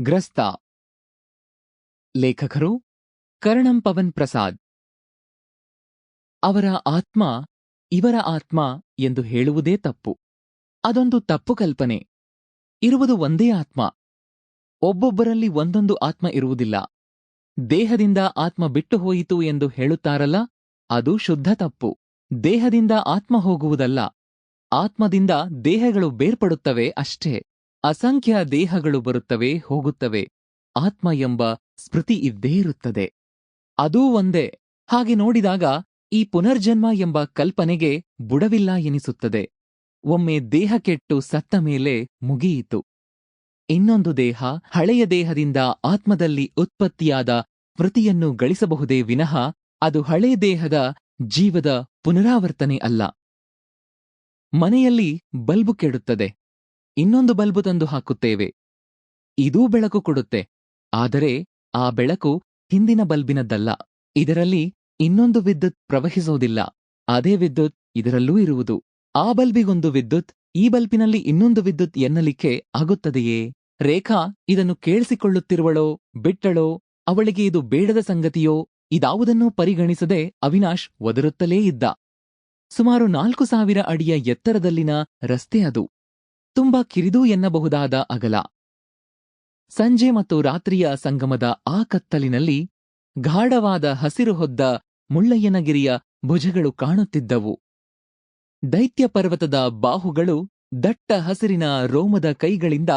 ಗ್ರಸ್ತ. ಲೇಖಕರು ಕರ್ಣಂ ಪವನ್ ಪ್ರಸಾದ್. ಅವರ ಆತ್ಮ ಇವರ ಆತ್ಮ ಎಂದು ಹೇಳುವುದೇ ತಪ್ಪು. ಅದೊಂದು ತಪ್ಪು ಕಲ್ಪನೆ. ಇರುವುದು ಒಂದೇ ಆತ್ಮ. ಒಬ್ಬೊಬ್ಬರಲ್ಲಿ ಒಂದೊಂದು ಆತ್ಮ ಇರುವುದಿಲ್ಲ. ದೇಹದಿಂದ ಆತ್ಮ ಬಿಟ್ಟು ಹೋಯಿತು ಎಂದು ಹೇಳುತ್ತಾರಲ್ಲ, ಅದು ಶುದ್ಧ ತಪ್ಪು. ದೇಹದಿಂದ ಆತ್ಮ ಹೋಗುವುದಲ್ಲ. ಆತ್ಮದಿಂದ ದೇಹಗಳು ಬೇರ್ಪಡುತ್ತವೆ ಅಷ್ಟೇ. ಅಸಂಖ್ಯ ದೇಹಗಳು ಬರುತ್ತವೆ, ಹೋಗುತ್ತವೆ. ಆತ್ಮ ಎಂಬ ಸ್ಮೃತಿ ಇದ್ದೇ ಇರುತ್ತದೆ. ಅದೂ ಒಂದೇ. ಹಾಗೆ ನೋಡಿದಾಗ ಈ ಪುನರ್ಜನ್ಮ ಎಂಬ ಕಲ್ಪನೆಗೆ ಬುಡವಿಲ್ಲ ಎನಿಸುತ್ತದೆ. ಒಮ್ಮೆ ದೇಹ ಕೆಟ್ಟು ಸತ್ತ ಮೇಲೆ ಮುಗಿಯಿತು. ಇನ್ನೊಂದು ದೇಹ, ಹಳೆಯ ದೇಹದಿಂದ ಆತ್ಮದಲ್ಲಿ ಉತ್ಪತ್ತಿಯಾದ ಸ್ಮೃತಿಯನ್ನು ಗಳಿಸಬಹುದೇ ವಿನಃ ಅದು ಹಳೆ ದೇಹದ ಜೀವದ ಪುನರಾವರ್ತನೆ ಅಲ್ಲ. ಮನೆಯಲ್ಲಿ ಬಲ್ಬು ಕೆಡುತ್ತದೆ. ಇನ್ನೊಂದು ಬಲ್ಬು ತಂದು ಹಾಕುತ್ತೇವೆ. ಇದೂ ಬೆಳಕು ಕೊಡುತ್ತೆ. ಆದರೆ ಆ ಬೆಳಕು ಹಿಂದಿನ ಬಲ್ಬಿನದ್ದಲ್ಲ. ಇದರಲ್ಲಿ ಇನ್ನೊಂದು ವಿದ್ಯುತ್ ಪ್ರವಹಿಸೋದಿಲ್ಲ. ಅದೇ ವಿದ್ಯುತ್ ಇದರಲ್ಲೂ ಇರುವುದು. ಆ ಬಲ್ಬಿಗೊಂದು ವಿದ್ಯುತ್ ಈ ಬಲ್ಬಿನಲ್ಲಿ ಇನ್ನೊಂದು ವಿದ್ಯುತ್ ಎನ್ನಲಿಕ್ಕೆ ಆಗುತ್ತದೆಯೇ? ರೇಖಾ ಇದನ್ನು ಕೇಳಿಸಿಕೊಳ್ಳುತ್ತಿರುವಳೋ, ಬಿಟ್ಟಳೋ, ಅವಳಿಗೆ ಇದು ಬೇಡದ ಸಂಗತಿಯೋ, ಇದಾವುದನ್ನೂ ಪರಿಗಣಿಸದೆ ಅವಿನಾಶ್ ಒದರುತ್ತಲೇ ಇದ್ದ. ಸುಮಾರು ನಾಲ್ಕು ಸಾವಿರ ಅಡಿಯ ಎತ್ತರದಲ್ಲಿನ ರಸ್ತೆ ಅದು. ತುಂಬಾ ಕಿರಿದು ಎನ್ನಬಹುದಾದ ಅಗಲ. ಸಂಜೆ ಮತ್ತು ರಾತ್ರಿಯ ಸಂಗಮದ ಆ ಕತ್ತಲಿನಲ್ಲಿ ಗಾಢವಾದ ಹಸಿರು ಹೊದ್ದ ಮುಳ್ಳಯ್ಯನಗಿರಿಯ ಭುಜಗಳು ಕಾಣುತ್ತಿದ್ದವು. ದೈತ್ಯ ಪರ್ವತದ ಬಾಹುಗಳು ದಟ್ಟ ಹಸಿರಿನ ರೋಮದ ಕೈಗಳಿಂದ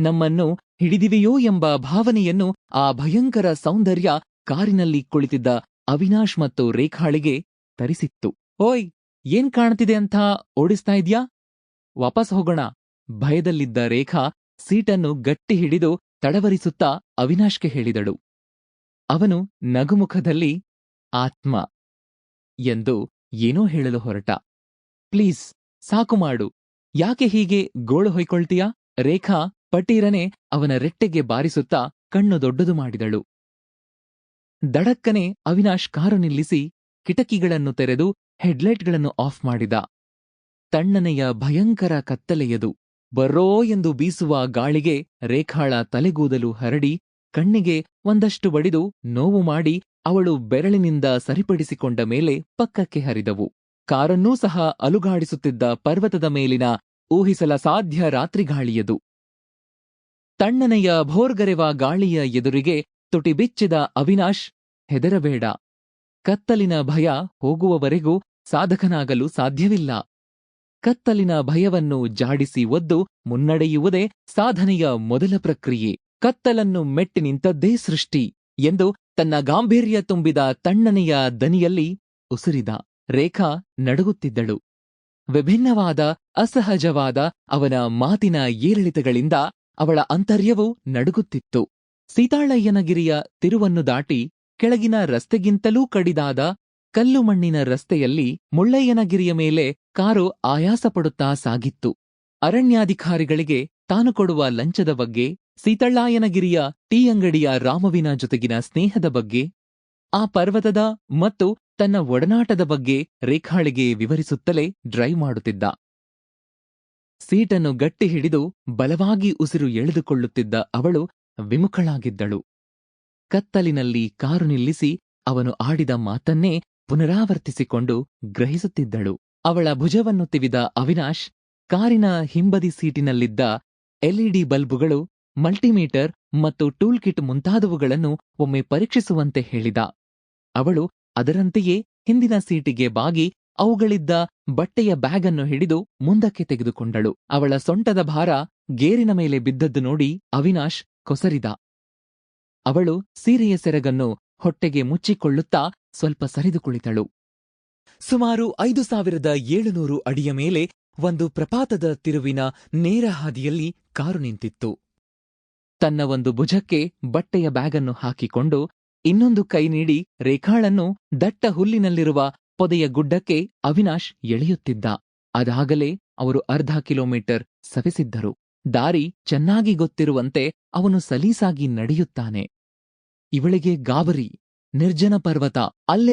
ನಮ್ಮನ್ನು ಹಿಡಿದಿವೆಯೋ ಎಂಬ ಭಾವನೆಯನ್ನು ಆ ಭಯಂಕರ ಸೌಂದರ್ಯ ಕಾರಿನಲ್ಲಿ ಕುಳಿತಿದ್ದ ಅವಿನಾಶ್ ಮತ್ತು ರೇಖಾಳಿಗೆ ತರಿಸಿತ್ತು. ಓಯ್, ಏನ್ ಕಾಣ್ತಿದೆ ಅಂತ ಓಡಿಸ್ತಾ ಇದ್ಯಾ? ವಾಪಸ್ ಹೋಗೋಣ. ಭಯದಲ್ಲಿದ್ದ ರೇಖಾ ಸೀಟನ್ನು ಗಟ್ಟಿ ಹಿಡಿದು ತಡವರಿಸುತ್ತಾ ಅವಿನಾಶ್ಗೆ ಹೇಳಿದಳು. ಅವನು ನಗುಮುಖದಲ್ಲಿ, ಆತ್ಮ! ಎಂದು ಏನೋ ಹೇಳಲು ಹೊರಟ. ಪ್ಲೀಸ್, ಸಾಕು ಮಾಡು. ಯಾಕೆ ಹೀಗೆ ಗೋಳು ಹೊಯ್ಕೊಳ್ತೀಯಾ? ರೇಖಾ ಪಟೀರನೆ ಅವನ ರೆಟ್ಟೆಗೆ ಬಾರಿಸುತ್ತಾ ಕಣ್ಣು ದೊಡ್ಡದು ಮಾಡಿದಳು. ದಡಕ್ಕನೆ ಅವಿನಾಶ್ ಕಾರು ನಿಲ್ಲಿಸಿ ಕಿಟಕಿಗಳನ್ನು ತೆರೆದು ಹೆಡ್ಲೈಟ್ಗಳನ್ನು ಆಫ್ ಮಾಡಿದ. ತಣ್ಣನೆಯ ಭಯಂಕರ ಕತ್ತಲೆಯದು. ಬರ್ರೋ ಎಂದು ಬೀಸುವ ಗಾಳಿಗೆ ರೇಖಾಳ ತಲೆಗೂದಲು ಹರಡಿ ಕಣ್ಣಿಗೆ ಒಂದಷ್ಟು ಬಡಿದು ನೋವು ಮಾಡಿ ಅವಳು ಬೆರಳಿನಿಂದ ಸರಿಪಡಿಸಿಕೊಂಡ ಮೇಲೆ ಪಕ್ಕಕ್ಕೆ ಹರಿದವು. ಕಾರನ್ನೂ ಸಹ ಅಲುಗಾಡಿಸುತ್ತಿದ್ದ ಪರ್ವತದ ಮೇಲಿನ ಊಹಿಸಲ ಸಾಧ್ಯ ರಾತ್ರಿಗಾಳಿಯದು. ತಣ್ಣನೆಯ ಭೋರ್ಗರೆವ ಗಾಳಿಯ ಎದುರಿಗೆ ತುಟಿಬಿಚ್ಚಿದ ಅವಿನಾಶ್, ಹೆದರಬೇಡ. ಕತ್ತಲಿನ ಭಯ ಹೋಗುವವರೆಗೂ ಸಾಧಕನಾಗಲು ಸಾಧ್ಯವಿಲ್ಲ. ಕತ್ತಲಿನ ಭಯವನ್ನು ಜಾಡಿಸಿ ಒದ್ದು ಮುನ್ನಡೆಯುವುದೇ ಸಾಧನೆಯ ಮೊದಲ ಪ್ರಕ್ರಿಯೆ. ಕತ್ತಲನ್ನು ಮೆಟ್ಟಿ ನಿಂತದ್ದೇ ಸೃಷ್ಟಿ ಎಂದು ತನ್ನ ಗಾಂಭೀರ್ಯ ತುಂಬಿದ ತಣ್ಣನೆಯ ದನಿಯಲ್ಲಿ ಉಸಿರಿದ ರೇಖಾ ನಡುಗುತ್ತಿದ್ದಳು. ವಿಭಿನ್ನವಾದ, ಅಸಹಜವಾದ ಅವನ ಮಾತಿನ ಏರಿಳಿತಗಳಿಂದ ಅವಳ ಅಂತರ್ಯವೂ ನಡುಗುತ್ತಿತ್ತು. ಸೀತಾಳಯ್ಯನಗಿರಿಯ ತಿರುವನ್ನು ದಾಟಿ ಕೆಳಗಿನ ರಸ್ತೆಗಿಂತಲೂ ಕಡಿದಾದ ಕಲ್ಲುಮಣ್ಣಿನ ರಸ್ತೆಯಲ್ಲಿ ಮುಳ್ಳಯ್ಯನಗಿರಿಯ ಮೇಲೆ ಕಾರು ಆಯಾಸಪಡುತ್ತಾ ಸಾಗಿತ್ತು. ಅರಣ್ಯಾಧಿಕಾರಿಗಳಿಗೆ ತಾನು ಕೊಡುವ ಲಂಚದ ಬಗ್ಗೆ, ಸೀತಳ್ಳಾಯನಗಿರಿಯ ಟೀ ಅಂಗಡಿಯ ರಾಮವಿನ ಜೊತೆಗಿನ ಸ್ನೇಹದ ಬಗ್ಗೆ, ಆ ಪರ್ವತದ ಮತ್ತು ತನ್ನ ಒಡನಾಟದ ಬಗ್ಗೆ ರೇಖಾಳಿಗೆ ವಿವರಿಸುತ್ತಲೇ ಡ್ರೈವ್ ಮಾಡುತ್ತಿದ್ದ. ಸೀಟನ್ನು ಗಟ್ಟಿ ಹಿಡಿದು ಬಲವಾಗಿ ಉಸಿರು ಎಳೆದುಕೊಳ್ಳುತ್ತಿದ್ದ ಅವಳು ವಿಮುಖಳಾಗಿದ್ದಳು. ಕತ್ತಲಿನಲ್ಲಿ ಕಾರು ನಿಲ್ಲಿಸಿ ಅವನು ಆಡಿದ ಮಾತನ್ನೇ ಪುನರಾವರ್ತಿಸಿಕೊಂಡು ಗ್ರಹಿಸುತ್ತಿದ್ದಳು. ಅವಳ ಭುಜವನ್ನು ತಿವಿದ ಅವಿನಾಶ್, ಕಾರಿನ ಹಿಂಬದಿ ಸೀಟಿನಲ್ಲಿದ್ದ ಎಲ್ಇಡಿ ಬಲ್ಬುಗಳು, ಮಲ್ಟಿಮೀಟರ್ ಮತ್ತು ಟೂಲ್ ಕಿಟ್ ಮುಂತಾದವುಗಳನ್ನು ಒಮ್ಮೆ ಪರೀಕ್ಷಿಸುವಂತೆ ಹೇಳಿದ. ಅವಳು ಅದರಂತೆಯೇ ಹಿಂದಿನ ಸೀಟಿಗೆ ಬಾಗಿ ಅವುಗಳಿದ್ದ ಬಟ್ಟೆಯ ಬ್ಯಾಗ್ ಅನ್ನು ಹಿಡಿದು ಮುಂದಕ್ಕೆ ತೆಗೆದುಕೊಂಡಳು. ಅವಳ ಸೊಂಟದ ಭಾರ ಗೇರಿನ ಮೇಲೆ ಬಿದ್ದದ್ದು ನೋಡಿ ಅವಿನಾಶ್ ಕೊಸರಿದ. ಅವಳು ಸೀರೆಯ ಸೆರಗನ್ನು ಹೊಟ್ಟೆಗೆ ಮುಚ್ಚಿಕೊಳ್ಳುತ್ತಾ ಸ್ವಲ್ಪ ಸರಿದು ಕುಳಿತಳು ಸುಮಾರು ಐದು ಸಾವಿರದ ಏಳುನೂರು ಅಡಿಯ ಮೇಲೆ ಒಂದು ಪ್ರಪಾತದ ತಿರುವಿನ ನೇರ ಹಾದಿಯಲ್ಲಿ ಕಾರು ನಿಂತಿತ್ತು. ತನ್ನ ಒಂದು ಭುಜಕ್ಕೆ ಬಟ್ಟೆಯ ಬ್ಯಾಗನ್ನು ಹಾಕಿಕೊಂಡು ಇನ್ನೊಂದು ಕೈ ನೀಡಿ ರೇಖಾಳನ್ನು ದಟ್ಟ ಹುಲ್ಲಿನಲ್ಲಿರುವ ಪೊದೆಯ ಗುಡ್ಡಕ್ಕೆ ಅವಿನಾಶ್ ಎಳೆಯುತ್ತಿದ್ದ. ಅದಾಗಲೇ ಅವರು ಅರ್ಧ ಕಿಲೋಮೀಟರ್ ಸವೆಸಿದ್ದರು. ದಾರಿ ಚೆನ್ನಾಗಿ ಗೊತ್ತಿರುವಂತೆ ಅವನು ಸಲೀಸಾಗಿ ನಡೆಯುತ್ತಾನೆ. ಇವಳಿಗೆ ಗಾಬರಿ, ನಿರ್ಜನ ಪರ್ವತ, ಅಲ್ಲೇ